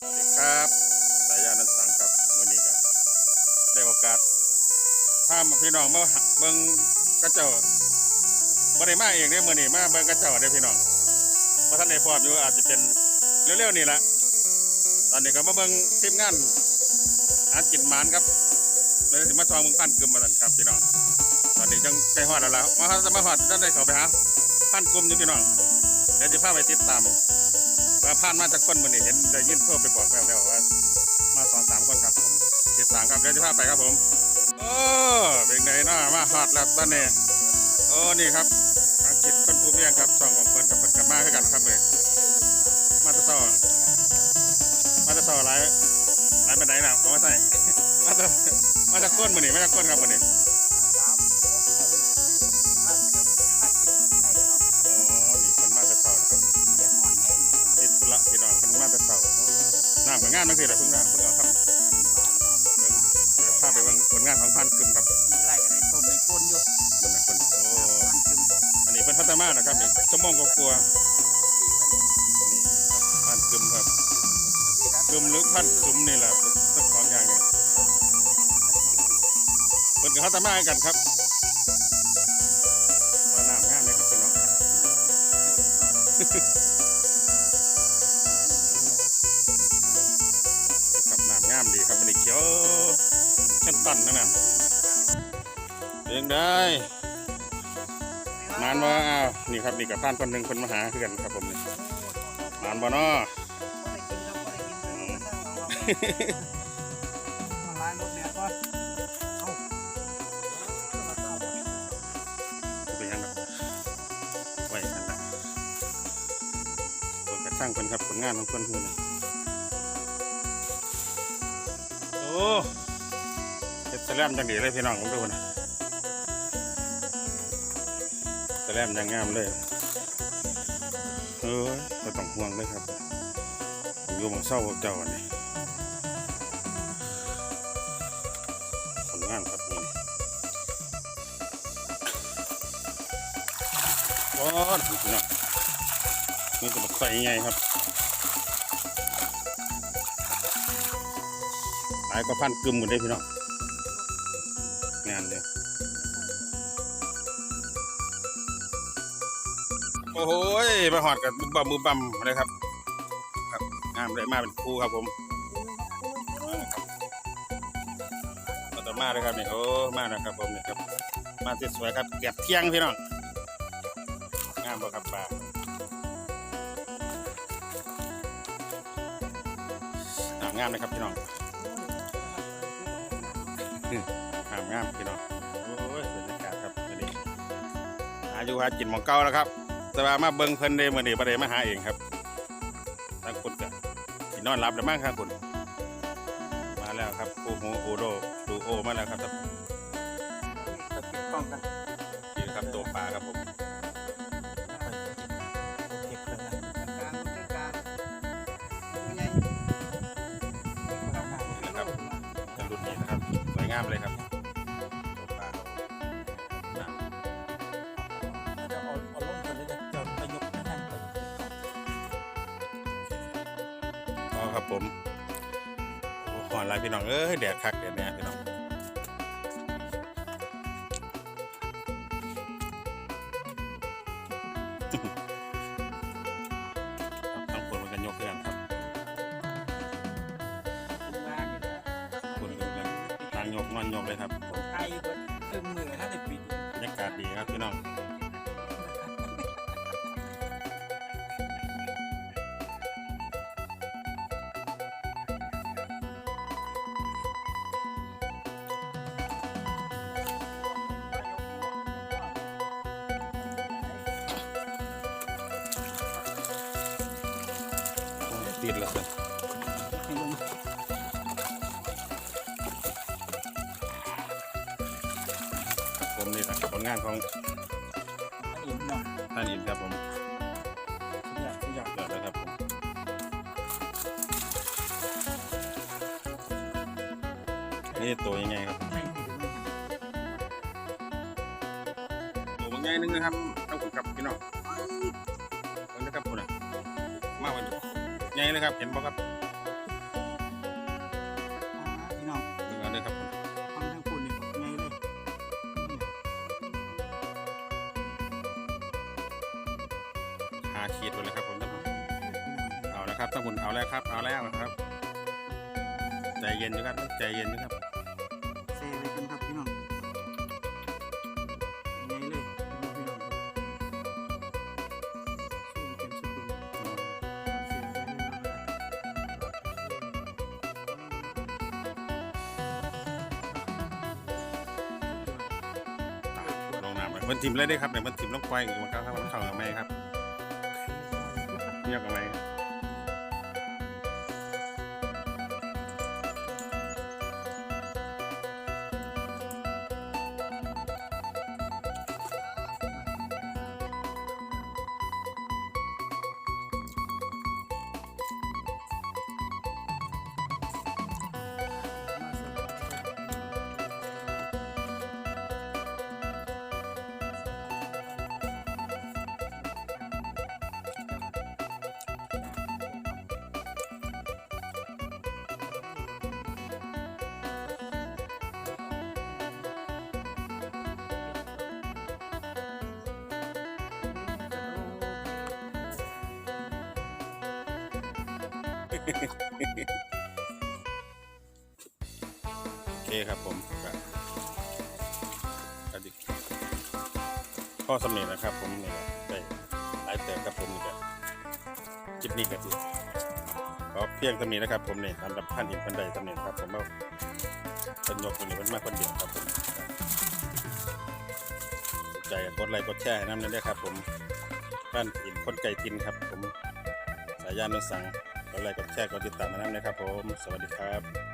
สวัสดีครับสายยานันสังครับวันนี้ครับได้โอกาสพามาพี่น้องมาเบิ่งกระเจ้าบ่ได้มาเองเนี่ยมื้อนี้มาเบิ่งกระเจ้าได้พี่น้องว่าท่านได้พร้อมอยู่อาจจะเป็นเร็วๆนี่ละตอนนี้ก็มาเบิ่งทีมงานอากินหมานครับเลยสิมาทองเมืองพันกึมมาสั่นครับพี่น้องตอนนี้จังใกล้ฮอดแล้วล่ะมาฮอดมาฮอดท่านได้เข้าไปหาพันกึมอยู่พี่น้องเดี๋ยวจะพาไปติดตาม ว่าผ่านมาจากคนมือนี่เห็นได้ยินโทรไปบอกแล้วๆว่า มาสองสามคนครับผมติดตามครับเดี๋ยวจะพาไปครับผมโอ้เป็นไงเนาะมาฮอดแล้วตอนนี้โอ้นี่ครับทางคิดคนผู้เมียงครับช่องของเพิ่นครับเพิ่นกลับมาคือกันครับเลยมาแตะเศร้ามาแตะเศร้าหลายหลายบันไดแล้วเอามาใส่มาแตะมาจากก้นมือนี่มาจากก้นครับมือนี่ งานไม่เคยแต่เพิ่งน้ำเพิ่งเอาครับเบิ่งเดี๋ยวพาไปเบิ่งผลงานของพันกึมครับบนนะคนโอ้อันนี้เป็นพัฒนานะครับนี่ชั่วโมงกว่าๆนี่ครับพันกึมครับกึมหรือพันกึมนี่แหละเป็นสองอย่างเนี่ยเป็นกับพัฒนากันครับว่าน้ำงามเลยครับพี่น้อง งามดีครับมันนี่เขียวชั้นตันนั่นน่ะเองได้นานว่าอ้าวนี่ครับนี่กับพานคนหนึ่งคนมาหาคือกันครับผมนี่นานบ่เนาะเป็นยังไงไว้กันนะคนกระช่างคนครับผลงานของคนคือนี่ อ้เฮ็ดแสลมจังดีเลยพี่น้องผมดูนะแสลมยังงามเลยเออไม่ต้องห่วงเลยครับผมอยู่มองเศร้าพวกเจ้าอันนี้ผลงานครับนี่โอ้ยพี่น้องนี่จะบักใส่ไงครับายก็พันกึมหมดเลยพี่น้องงานเลยโอ้โหมาหอดกับบุบบัมบุบบัมเลยครับ ครับงามเลยมาเป็นคู่ครับผมมาด้วครับต่อมาเลยครับนี่โอ้มาแล้วครับผมนี่ครับ มาสวยครับเก็บเที่ยงพี่น้องงามบ่ครับปลาางามเลยครับพี่น้อง งามงามพี่น้องโอ้ยบรรยากาศครับมื้อนี้หาอยู่หากินหมองเก่าแล้วครับ แต่ว่ามาเบิ่งเพิ่นได้มื้อนี้บ่ได้มาหาเองครับทางคนก็สินอนหลับแล้วมั้งครับคุณมาแล้วครับโอ้โหโอโดดูโอมาแล้วครับครับนี่ครับตัวปลาครับผม ครับผมโอ้หอนหลายพี่น้องเอ้ยแดดคักแดดแน่พี่น้องครับต้องคนมันกันยกเครื่องครับคนกันกันทางยกนอนยกเลยครับผมบรรยากาศดีครับพี่น้อง ติดแล้วสิผมนี่แหละผลงานของท่านอินครับผมเดี๋ยวนะครับผมนี่ตัวยังไงครับตัวบางไงนึงนะครับต้องผมครับพี่น้อ ญ่เลยครับ เห็นป่ะครับพี่น้องเเอาเลยครับฟังทางคุณนี่ใหญ่เลยหาขีดหมดเลยครับผมท่านผู้เอาแล้วครับท่านผู้ชเอาแล้วครับ เอาแล้วครับ ใจเย็นนะครับ ใจเย็นนะครับ มันถิ่มเลยได้ครับเนี่ยมันถิ่มลงไปอีกมันก็ครับมันเข้ากับไม้ครับเรียกกับไม้ครับ โอเคครับผมก็ก็ดิข้อสำเนียงนะครับผมนี่ก็ได้หลายเติมครับผมนี่ก็คลิปนี้ก็สิก็เพียงสำเนียงนะครับผมเนี่ยสำหรับท่านเห็นพันใดสำเนียงครับผมว่าเป็นยกตัวนี้มันมากคนเดียวครับผมสนใจก็กดไลค์กดแชร์ให้น้ำนั้นด้วยครับผมท่านเห็นคนไก่ทินครับผมสายยานนสัง กดไลค์กดแชร์กดติดตามมาน้นะครับผม สวัสดีครับ